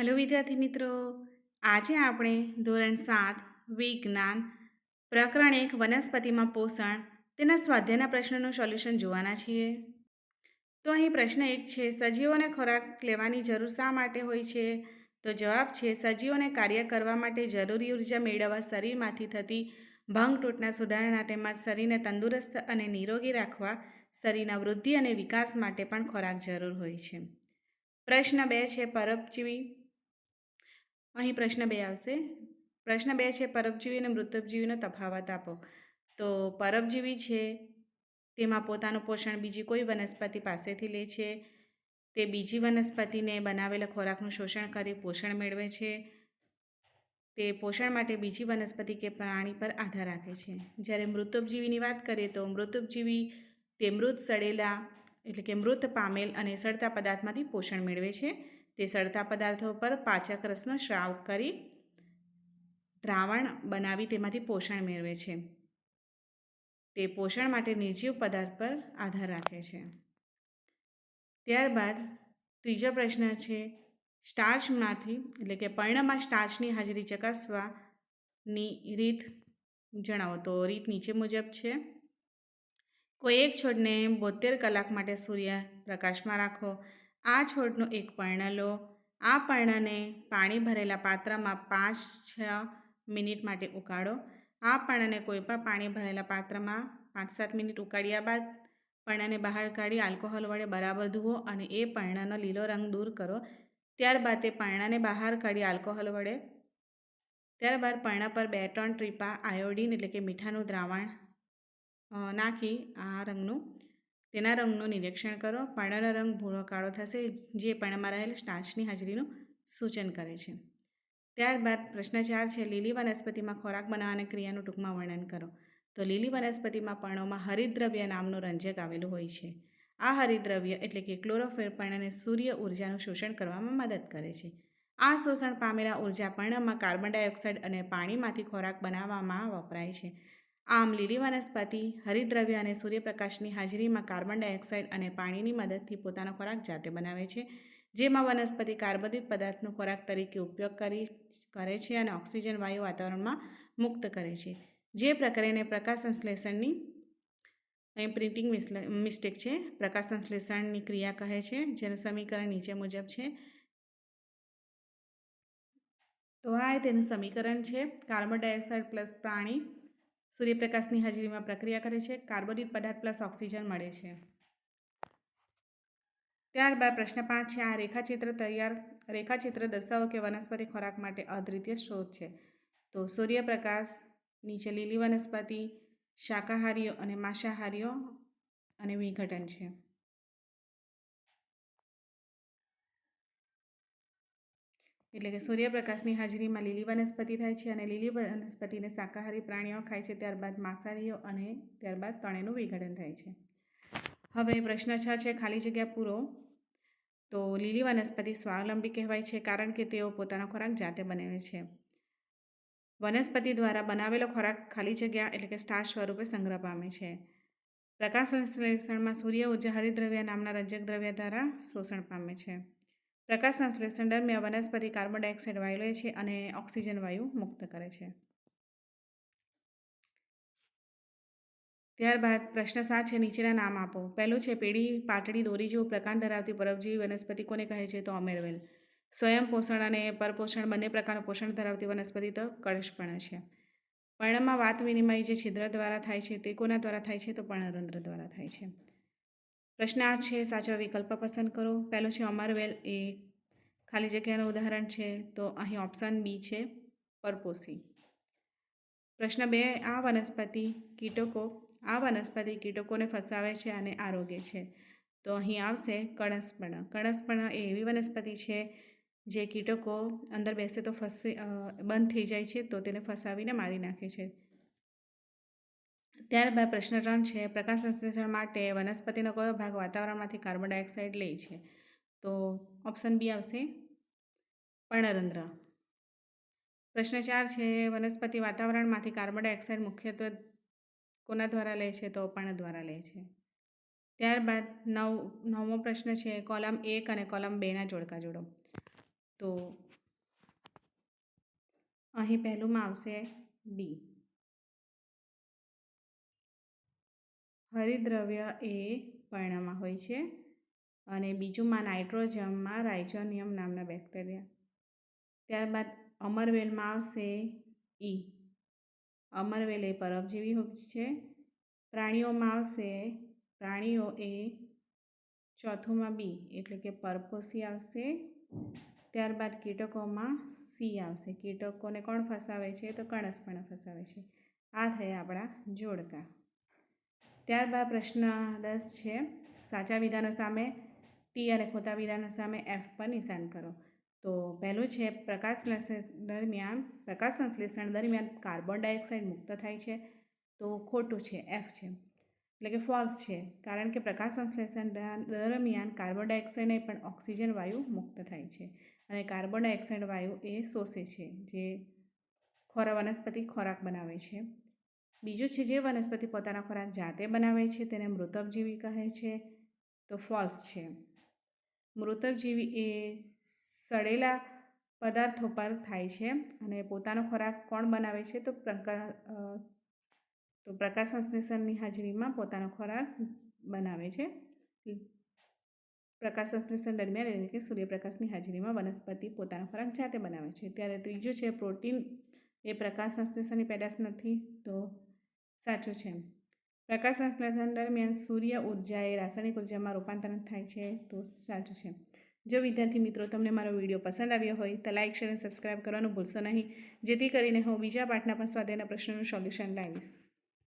Hello વિદ્યાર્થી મિત્રો, આજે આપણે ધોરણ સાત, વિજ્ઞાન, પ્રકરણ એક, વનસ્પતિમાં પોષણ, તેના સ્વાધ્યાયના પ્રશ્નનું સોલ્યુશન જોવાના છીએ. તો અહીં પ્રશ્ન એક છે, સજીવોને ખોરાક લેવાની જરૂર શા માટે હોય છે? તો જવાબ છે, સજીવોને કાર્ય કરવા માટે જરૂરી ઊર્જા મેળવવા શરીરમાંથી થતી ભંગ તૂટના સુધારણા તેમજ શરીરને તંદુરસ્ત અને નિરોગી રાખવા, શરીરના વૃદ્ધિ અને વિકાસ માટે પણ ખોરાક જરૂર હોય છે. પ્રશ્ન બે છે પરોપજીવી અહીં પ્રશ્ન બે આવશે. પ્રશ્ન બે છે, પરોપજીવી અને મૃતપજીવીનો તફાવત આપો. તો પરોપજીવી છે, તેમાં પોતાનું પોષણ બીજી કોઈ વનસ્પતિ પાસેથી લે છે, તે બીજી વનસ્પતિને બનાવેલા ખોરાકનું શોષણ કરી પોષણ મેળવે છે, તે પોષણ માટે બીજી વનસ્પતિ કે પ્રાણી પર આધાર રાખે છે. જ્યારે મૃતોપજીવીની વાત કરીએ તો મૃતોપજીવી તે મૃત સડેલા, એટલે કે મૃત પામેલ અને સડતા પદાર્થમાંથી પોષણ મેળવે છે. તે સડતા પદાર્થો પર પાચક રસનો સ્રાવ કરી દ્રાવણ બનાવી તેમાંથી પોષણ મેળવે છે. તે પોષણ માટે નિર્જીવ પદાર્થ પર આધાર રાખે છે. ત્યારબાદ ત્રીજો પ્રશ્ન છે, સ્ટાર્ચમાંથી એટલે કે પર્ણમાં સ્ટાર્ચની હાજરી ચકાસવાની રીત જણાવો. તો રીત નીચે મુજબ છે, કોઈ એક છોડને બોતેર કલાક માટે સૂર્ય પ્રકાશમાં રાખો. આ છોડનું એક પર્ણ લો. આ પર્ણને પાણી ભરેલા પાત્રમાં પાંચ છ મિનિટ માટે ઉકાળો. આ પર્ણને કોઈપણ પાણી ભરેલા પાત્રમાં પાંચ સાત મિનિટ ઉકાળ્યા બાદ પર્ણને બહાર કાઢી આલ્કોહોલ વડે બરાબર ધુઓ અને એ પર્ણનો લીલો રંગ દૂર કરો. ત્યારબાદ તે પર્ણને બહાર કાઢી આલ્કોહોલ વડે ત્યારબાદ પર્ણ પર બે ત્રણ ટ્રીપા આયોડીન એટલે કે મીઠાનું દ્રાવણ નાખી આ રંગનું. તેના રંગનું નિરીક્ષણ કરો. પર્ણનો રંગ ભૂરો, કાળો થશે, જે પર્ણમાં રહેલ સ્ટાર્ચની હાજરીનું સૂચન કરે છે. ત્યારબાદ પ્રશ્ન ચાર છે, લીલી વનસ્પતિમાં ખોરાક બનાવવાની ક્રિયાનું ટૂંકમાં વર્ણન કરો. તો લીલી વનસ્પતિમાં પર્ણોમાં હરિદ્રવ્ય નામનું રંજક આવેલું હોય છે. આ હરિદ્રવ્ય એટલે કે ક્લોરોફિલ પર્ણને સૂર્ય ઉર્જાનું શોષણ કરવામાં મદદ કરે છે. આ શોષણ પામેલા ઊર્જા પર્ણમાં કાર્બન ડાયોક્સાઇડ અને પાણીમાંથી ખોરાક બનાવવામાં વપરાય છે. આમ લીલી વનસ્પતિ, હરિદ્રવ્ય અને સૂર્યપ્રકાશની હાજરીમાં કાર્બન ડાયોક્સાઇડ અને પાણીની મદદથી પોતાનો ખોરાક જાતે બનાવે છે, જેમાં વનસ્પતિ કાર્બોદિત પદાર્થનો ખોરાક તરીકે ઉપયોગ કરી કરે છે અને ઓક્સિજન વાયુ વાતાવરણમાં મુક્ત કરે છે. જે પ્રક્રિયાને પ્રકાશ સંશ્લેષણની, અહીં પ્રિન્ટિંગ મિસ્ટેક છે, પ્રકાશ સંશ્લેષણની ક્રિયા કહે છે, જેનું સમીકરણ નીચે મુજબ છે. તો આ તેનું સમીકરણ છે, કાર્બન ડાયોક્સાઇડ પ્લસ પ્રાણી સૂર્યપ્રકાશની હાજરીમાં પ્રક્રિયા કરે છે, કાર્બોનિક પદાર્થ પ્લસ ઓક્સિજન મળે છે. ત્યારબાદ પ્રશ્ન પાંચ છે, આ રેખાચિત્ર તૈયાર, રેખાચિત્ર દર્શાવો કે વનસ્પતિ ખોરાક માટે અદ્વિતીય સ્ત્રોત છે. તો સૂર્યપ્રકાશ, નીચે લીલી વનસ્પતિ, શાકાહારીઓ અને માંસાહારીઓ અને વિઘટન છે. એટલે કે સૂર્યપ્રકાશની હાજરીમાં લીલી વનસ્પતિ થાય છે અને લીલી વનસ્પતિને શાકાહારી પ્રાણીઓ ખાય છે, ત્યારબાદ માંસાહારીઓ અને ત્યારબાદ ત્રણેયનું વિઘટન થાય છે. હવે પ્રશ્ન છ છે, ખાલી જગ્યા પૂરો. તો લીલી વનસ્પતિ સ્વાવલંબી કહેવાય છે કારણ કે તેઓ પોતાનો ખોરાક જાતે બનાવે છે. વનસ્પતિ દ્વારા બનાવેલો ખોરાક ખાલી જગ્યા એટલે કે સ્ટાર સ્વરૂપે સંગ્રહ પામે છે. પ્રકાશ સંશ્લેષણમાં સૂર્ય ઊર્જા હરિદ્રવ્ય નામના રંજક દ્રવ્ય દ્વારા શોષણ પામે છે. પ્રકાશ સંશ્લેષણ દરમિયાન વનસ્પતિ કાર્બન ડાયોક્સાઇડ વાયુ લે છે અને ઓક્સિજન વાયુ મુક્ત કરે છે. ત્યારબાદ પ્રશ્ન સાત છે, નીચેના નામ આપો. પહેલું છે, પેઢી પાટડી દોરી જેવું પ્રકાંડ ધરાવતી પરોપજીવી વનસ્પતિ કોને કહે છે? તો અમેરવેલ સ્વયં પોષણ અને પરપોષણ બંને પ્રકારનું પોષણ ધરાવતી વનસ્પતિ તો કળશપણા છે. પર્ણમાં વાત વિનિમય જે છિદ્ર દ્વારા થાય છે તે કોના દ્વારા થાય છે? તો પર્ણરંધ્ર દ્વારા થાય છે. પ્રશ્ન આઠ છે, સાચો વિકલ્પ પસંદ કરો. પહેલો છે અમરવેલ એ ખાલી જગ્યાનું ઉદાહરણ છે, તો અહીં ઓપ્શન બી છે, પરપોસી. પ્રશ્ન બે, આ વનસ્પતિ કીટકો, આ વનસ્પતિ કીટકોને ફસાવે છે અને આરોગ્ય છે. તો અહીં આવશે કણસપણા. કણસપણા એ એવી વનસ્પતિ છે, જે કીટકો અંદર બેસે તો ફસી બંધ થઈ જાય છે, તો તેને ફસાવીને મારી નાખે છે. ત્યારબાદ પ્રશ્ન ત્રણ છે, પ્રકાશ સંશ્લેષણ માટે વનસ્પતિનો કયો ભાગ વાતાવરણમાંથી કાર્બન ડાયોક્સાઇડ લે છે? તો ઓપ્શન બી આવશે પર્ણરંધ્ર. પ્રશ્ન ચાર છે, વનસ્પતિ વાતાવરણમાંથી કાર્બન ડાયોક્સાઇડ મુખ્યત્વે કોના દ્વારા લે છે? તો પર્ણ દ્વારા લે છે. ત્યારબાદ નવ, નવમો પ્રશ્ન છે, કોલમ એક અને કોલમ બેના જોડકા જોડો. તો અહીં પહેલુંમાં આવશે ડી હરિદ્રવ્ય એ પર્ણમાં હોય છે અને બીજુંમાં નાઇટ્રોજમમાં રાઇઝોનિયમ નામના બેક્ટેરિયા. ત્યારબાદ અમરવેલમાં આવશે ઈ. અમરવેલ એ પરબજીવી હોય છે. પ્રાણીઓમાં આવશે, પ્રાણીઓ એ ચોથુંમાં બી એટલે કે પરપોસી આવશે. ત્યારબાદ કીટકોમાં સી આવશે. કીટકોને કોણ ફસાવે છે? તો કણસપણા ફસાવે છે. આ થયા આપણા જોડકા. ત્યારબાદ પ્રશ્ન દસ છે. સાચા વિધાનો સામે ટી અને ખોટા વિધાનો સામે એફ પર નિશાન કરો. તો પહેલું છે, પ્રકાશ દરમિયાન, પ્રકાશ સંશ્લેષણ દરમિયાન કાર્બન ડાયોક્સાઇડ મુક્ત થાય છે. તો ખોટું છે એફ છે. એટલે કે ફોલ્સ છે. કારણ કે પ્રકાશ સંશ્લેષણ દરમિયાન કાર્બન ડાયોક્સાઇડ પણ ઓક્સિજન વાયુ મુક્ત થાય છે. અને કાર્બન ડાયોક્સાઇડ વાયુ એ શોષે છે, જે ખોરાક વનસ્પતિ ખોરાક બનાવે છે. બીજું છે જે વનસ્પતિ પોતાનો ખોરાક જાતે બનાવે છે તેને મૃતપજીવી કહે છે, તો ફોલ્સ છે. મૃતપજીવી એ સડેલા પદાર્થો પર થાય છે અને પોતાનો ખોરાક કોણ બનાવે છે, તો પ્રકા તો પ્રકાશ સંશ્લેષણની હાજરીમાં પોતાનો ખોરાક બનાવે છે. પ્રકાશ સંશ્લેષણ દરમિયાન એટલે કે સૂર્યપ્રકાશની હાજરીમાં વનસ્પતિ પોતાનો ખોરાક જાતે બનાવે છે. ત્યારે ત્રીજું છે પ્રોટીન, એ પ્રકાશ સંશ્લેષણની પેદાશ નથી, તો સાચું છે. પ્રકાશ સંશ્લેષણ દરમિયાન સૂર્ય ઊર્જા એ રાસાયણિક ઉર્જામાં રૂપાંતરણ થાય છે, તો સાચું છે. જો વિદ્યાર્થી મિત્રો તમને મારો વીડિયો પસંદ આવ્યો હોય, તો લાઇક શેર અને સબસ્ક્રાઈબ કરવાનું ભૂલશો નહીં. જેથી કરીને હું બીજા પાઠના પણ સ્વાધ્યાયના પ્રશ્નોનું સોલ્યુશન લાવીશ.